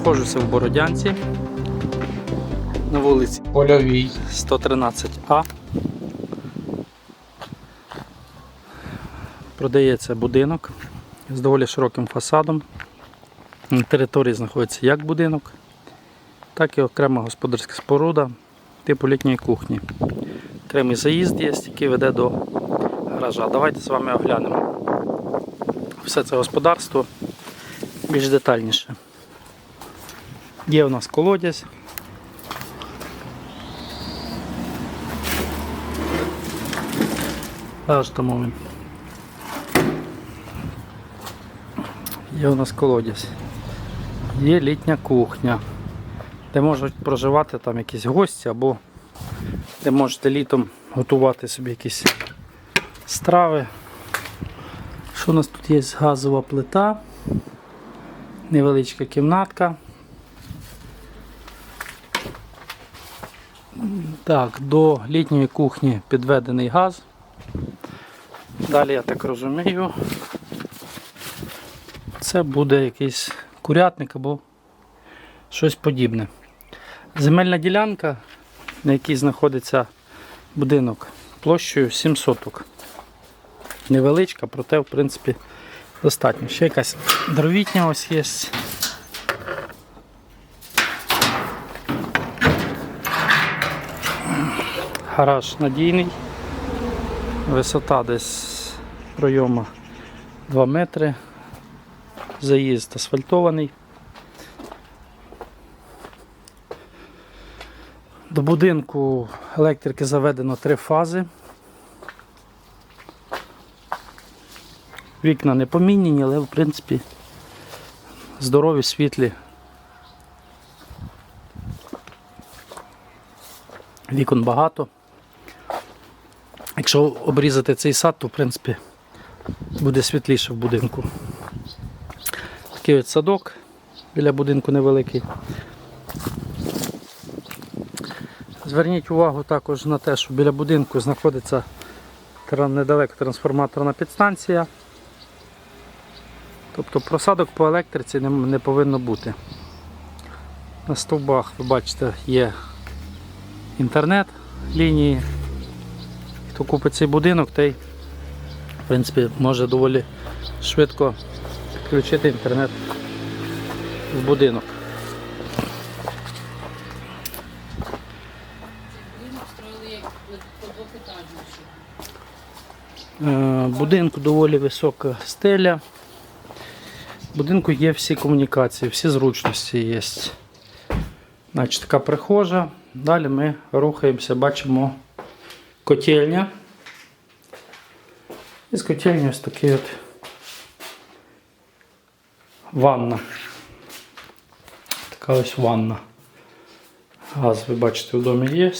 Знаходжуся в Бородянці на вулиці Польовій. 113А. Продається будинок з доволі широким фасадом. На території знаходиться як будинок, так і окрема господарська споруда типу літньої кухні. Окремий заїзд є, який веде до гаража. Давайте з вами оглянемо все це господарство більш детальніше. Є у нас колодязь. Аж тому він. Є у нас колодязь. Є літня кухня, де можуть проживати там якісь гості або де можете літом готувати собі якісь страви. Що у нас тут є газова плита, невеличка кімнатка. Так, до літньої кухні підведений газ. Далі, я так розумію, це буде якийсь курятник або щось подібне. Земельна ділянка, на якій знаходиться будинок, площею 7 соток. Невеличка, проте, в принципі, достатньо. Ще якась дровітня ось є. Гараж надійний. Висота десь пройому 2 метри. Заїзд асфальтований. До будинку електрики заведено три фази. Вікна не поміняні, але в принципі здорові, світлі. Вікон багато. Якщо обрізати цей сад, то в принципі буде світліше в будинку. Такий от садок біля будинку невеликий. Зверніть увагу також на те, що біля будинку знаходиться недалеко трансформаторна підстанція. Тобто просадок по електриці не, повинно бути. На стовбах, ви бачите, є інтернет лінії. Хто купить цей будинок, той в принципі, може доволі швидко підключити інтернет в будинок. Е, Будинку доволі висока стеля. В будинку є всі комунікації, всі зручності є. Значить, така прихожа. Далі ми рухаємося, бачимо котельня. І з котельні ось такий от ванна. Така ось ванна. Газ, ви бачите, у домі є.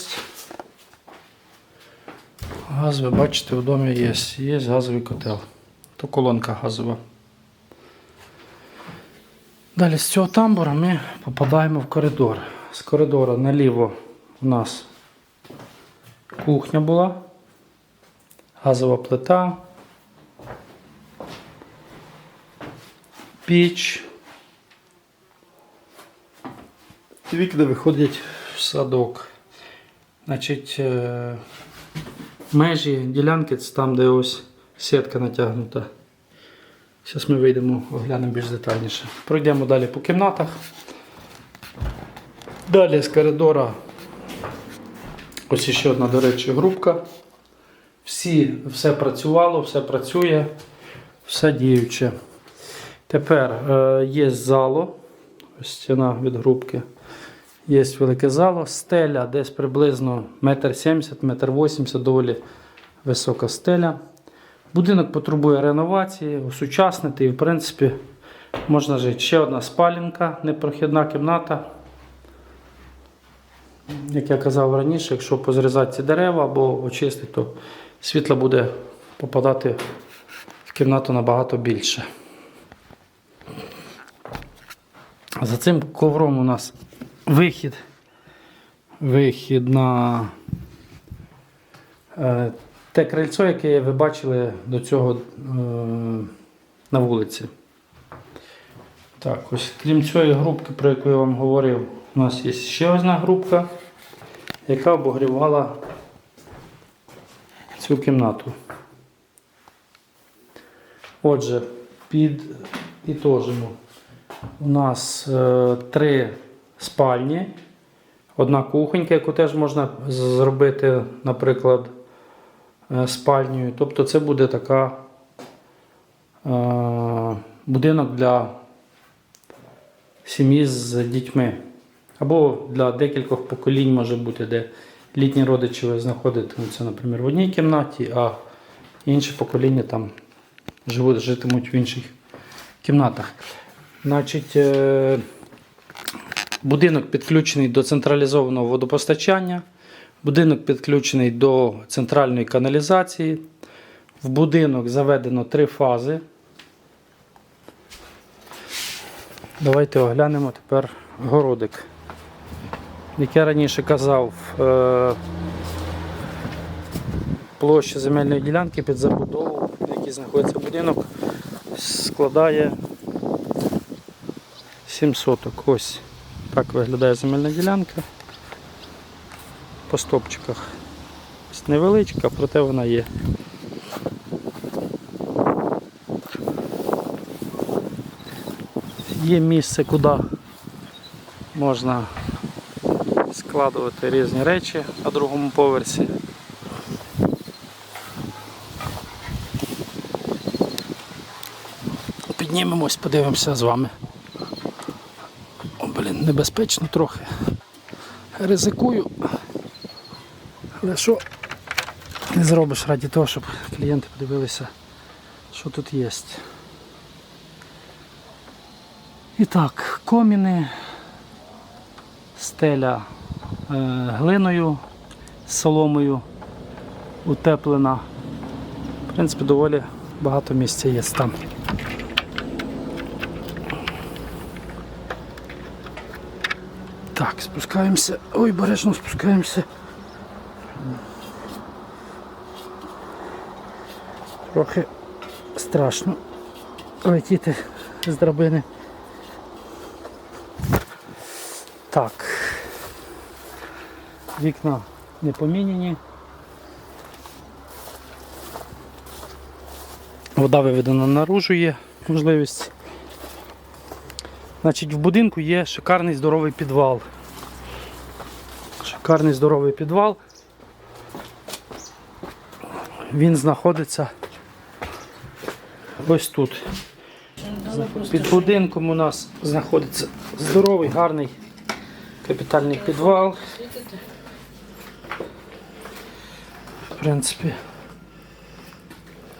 Газ, ви бачите, у домі є. Є газовий котел. То колонка газова. Далі з цього тамбура ми попадаємо в коридор. З коридора наліво у нас кухня була, газова плита, піч. Вікна виходять в садок. Значить, е, межі ділянки це там, де ось сітка натягнута. Зараз ми вийдемо, оглянемо більш детальніше. Пройдемо далі по кімнатах. Далі з коридора. Ось ще одна, до речі, групка. Всі, все працювало, все працює, все діюче. Тепер е, є зало, ось стіна від групки. Є велике зало, стеля десь приблизно 1,70 м, 1,80 м, доволі висока стеля. Будинок потребує реновації, осучаснити і, в принципі, можна жити. Ще одна спалінка, непрохідна кімната. Як я казав раніше, якщо позрізати ці дерева або очистити, то світло буде попадати в кімнату набагато більше. За цим ковром у нас вихід. Вихід на е, те крильцо, яке ви бачили до цього е, на вулиці. Так, ось крім цієї групки, про яку я вам говорив, у нас є ще одна групка, яка обогрівала цю кімнату. Отже, під ітожимо. У нас е, три спальні, одна кухонька, яку теж можна зробити, наприклад, е, спальнею. Тобто це буде така е, будинок для сім'ї з дітьми. Або для декількох поколінь може бути, де літні родичі знаходитимуться, наприклад, в одній кімнаті, а інші покоління там живуть, житимуть в інших кімнатах. Значить, е, будинок підключений до централізованого водопостачання, будинок підключений до центральної каналізації. В будинок заведено три фази. Давайте оглянемо тепер городик. Як я раніше казав, е, площа земельної ділянки під забудову, на якій знаходиться будинок, складає 7 соток. Ось так виглядає земельна ділянка по стопчиках. Невеличка, проте вона є. Є місце, куди можна складувати різні речі на другому поверсі. Піднімемось, подивимося з вами. О, блін, небезпечно трохи. Ризикую. Але що не зробиш раді того, щоб клієнти подивилися, що тут є. І так, коміни, стеля глиною, з соломою утеплена. В принципі, доволі багато місця є там. Так, спускаємося. Ой, бережно спускаємося. Трохи страшно летіти з драбини. Так. Вікна не поміняні. Вода виведена наружу є можливість. Значить, в будинку є шикарний здоровий підвал. Шикарний здоровий підвал. Він знаходиться ось тут. Під будинком у нас знаходиться здоровий, гарний капітальний підвал. В принципі,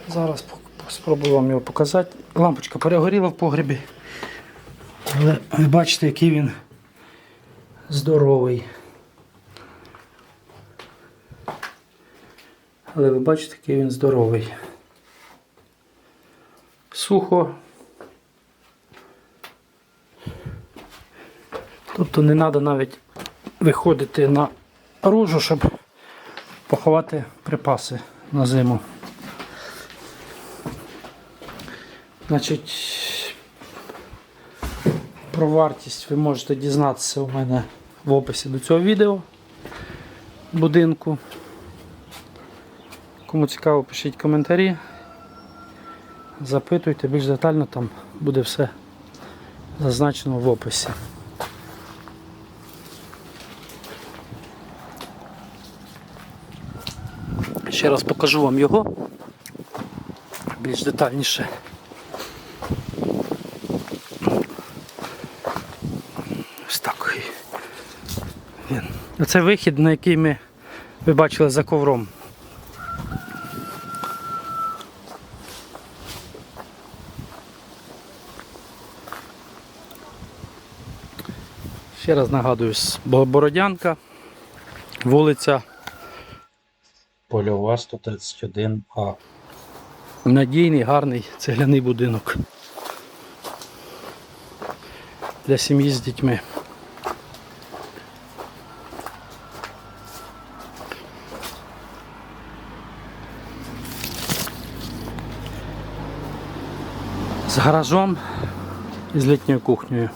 зараз спробую вам його показати. Лампочка перегоріла в погребі. Але ви бачите, який він здоровий. Але ви бачите, який він здоровий. Сухо. Тобто не треба навіть виходити на ружу, щоб поховати припаси на зиму. Значить, про вартість ви можете дізнатися у мене в описі до цього відео будинку. Кому цікаво, пишіть коментарі. Запитуйте більш детально, там буде все зазначено в описі. Ще раз покажу вам його більш детальніше. Ось так. Оце вихід, на який ми ви бачили за ковром. Ще раз нагадую, Бородянка, вулиця Польова 131А. Надійний, гарний цегляний будинок для сім'ї з дітьми. З гаражом І з літньою кухнею.